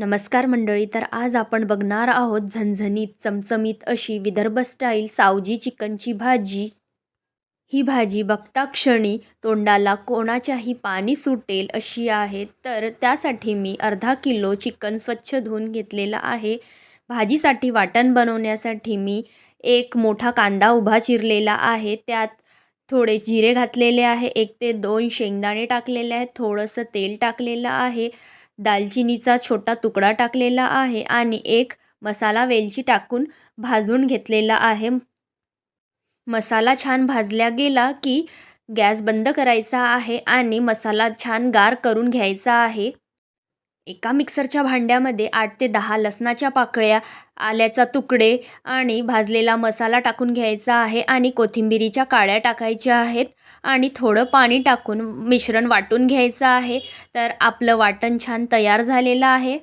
नमस्कार मंडळी तर आज आपण बघणार आहोत झणझणीत चमचमीत अशी विदर्भ स्टाईल सावजी चिकनची भाजी. ही भाजी बघता क्षणी तोंडाला कोणाच्याही पाणी सुटेल अशी आहे. तर त्यासाठी मी अर्धा किलो चिकन स्वच्छ धुवून घेतलेलं आहे. भाजीसाठी वाटण बनवण्यासाठी मी एक मोठा कांदा उभा चिरलेला आहे. त्यात थोडे जिरे घातलेले आहे. एक ते दोन शेंगदाणे टाकलेले आहेत. थोडंसं तेल टाकलेलं आहे. दालचिनीचा छोटा तुकडा टाकलेला आहे आणि एक मसाला वेलची टाकून भाजून घेतलेला आहे. मसाला छान भाजल्या गेला की गॅस बंद करायचा आहे आणि मसाला छान गार करून घ्यायचा आहे. एका मिक्सरच्या भांड्यामध्ये आठ ते दहा लसणाच्या पाकळ्या आल्याचा तुकडे आणि भाजलेला मसाला टाकून घ्यायचा आहे आणि कोथिंबिरीच्या काळ्या टाकायच्या आहेत आणि थोडं पाणी टाकून मिश्रण वाटून घ्यायचं आहे. तर आपलं वाटण छान तयार झालेलं आहे.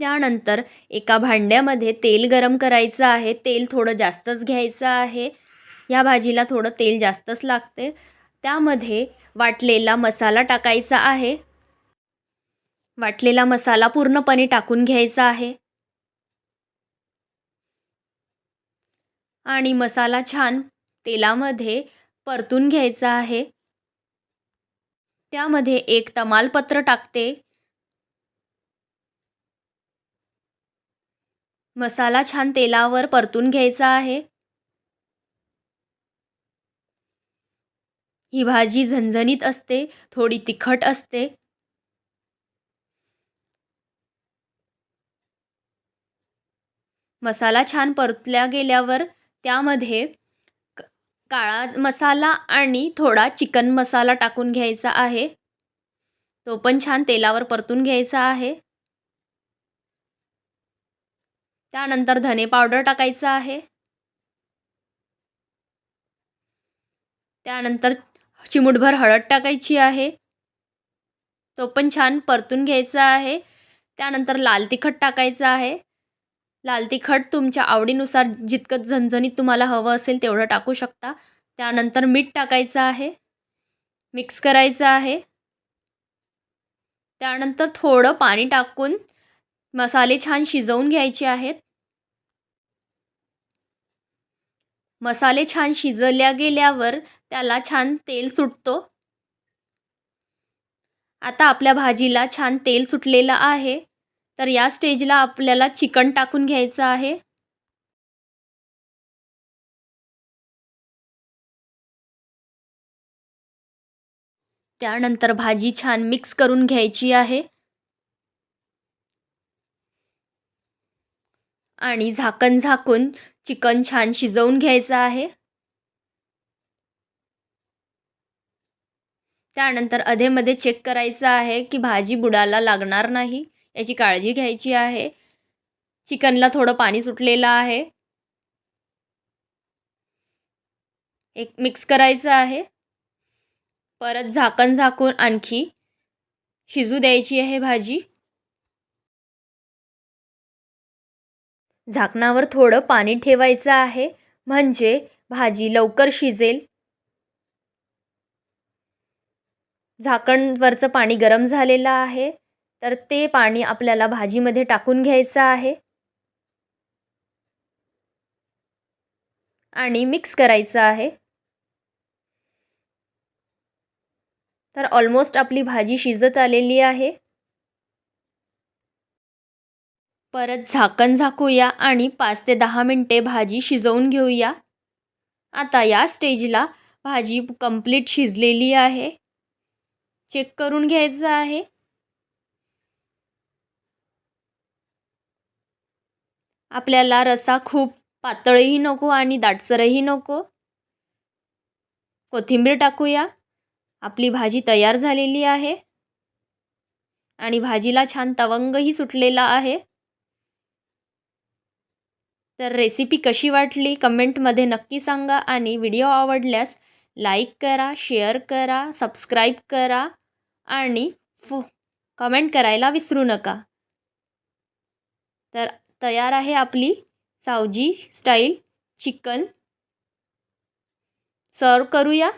त्यानंतर एका भांड्यामध्ये तेल गरम करायचं आहे. तेल थोडं जास्तच घ्यायचं आहे. या भाजीला थोडं तेल जास्तच लागते. त्यामध्ये वाटलेला मसाला टाकायचा आहे. वाटलेला मसाला पूर्णपणे टाकून घ्यायचा आहे. आणि मसाला छान तेलामध्ये परतून घ्यायचा आहे. त्यामध्ये एक तमालपत्र टाकते. मसाला छान तेलावर परतून घ्यायचा आहे. ही भाजी झणझणीत असते थोडी तिखट असते. मसाला छान परतल्या गेल्यावर त्यामध्ये काळा मसाला आणि थोडा चिकन मसाला टाकून घ्यायचा आहे. तो पण छान तेलावर परतून घ्यायचा आहे. त्यानंतर धने पावडर टाकायचं आहे. त्यानंतर चिमुटभर हळद टाकायची आहे. तो पण छान परतून घ्यायचा आहे. त्यानंतर लाल तिखट टाकायचं आहे. लाल तिखट तुमच्या आवडीनुसार जितकं झणझणीत तुम्हाला हवं असेल तेवढं टाकू शकता. त्यानंतर मीठ टाकायचं आहे. मिक्स करायचं आहे. त्यानंतर थोडं पाणी टाकून मसाले छान शिजवून घ्यायचे आहेत. मसाले छान शिजल्या गेल्यावर त्याला छान तेल सुटतो. आता आपल्या भाजीला छान तेल सुटलेलं आहे. तर या स्टेजला आपल्याला चिकन टाकून घ्यायचं आहे. त्यानंतर भाजी छान मिक्स करून घ्यायची आहे. आणि झाकण झाकून चिकन छान शिजवून घ्यायचं आहे. त्यानंतर अधेमध्ये चेक करायचं आहे की भाजी बुडाला लागणार नाही. याची काळजी घ्यायची आहे. चिकनला थोडं पाणी सुटलेलं आहे. एक मिक्स करायचं आहे. परत झाकण झाकून आणखी शिजू द्यायची आहे भाजी. झाकणावर थोडं पाणी ठेवायचं आहे. म्हणजे भाजी लवकर शिजेल. झाकणवरचं पाणी गरम झालेलं आहे. तर ते पाणी आपल्याला भाजीमध्ये टाकून घ्यायचं आहे. आणि मिक्स करायचं आहे. तर ऑलमोस्ट आपली भाजी शिजत आलेली आहे. परत झाकण झाकूया आणि पाच ते दहा मिनटे भाजी शिजवून घेऊया. आता या स्टेजला भाजी कंप्लीट शिजलेली आहे. चेक करून घ्यायचं आहे. आपल्याला रसा खूप पातळही नको आणि दाटसरही नको. कोथिंबीर टाकूया. आपली भाजी तयार झालेली आहे. आणि भाजीला छान तवंगही सुटलेला आहे. तर रेसिपी कशी वाटली? कमेंटमध्ये नक्की सांगा आणि व्हिडिओ आवडल्यास लाईक करा शेअर करा सबस्क्राईब करा आणि फो कमेंट करायला विसरू नका. तर तयार आहे आपली सावजी स्टाईल चिकन. सर्व करूया.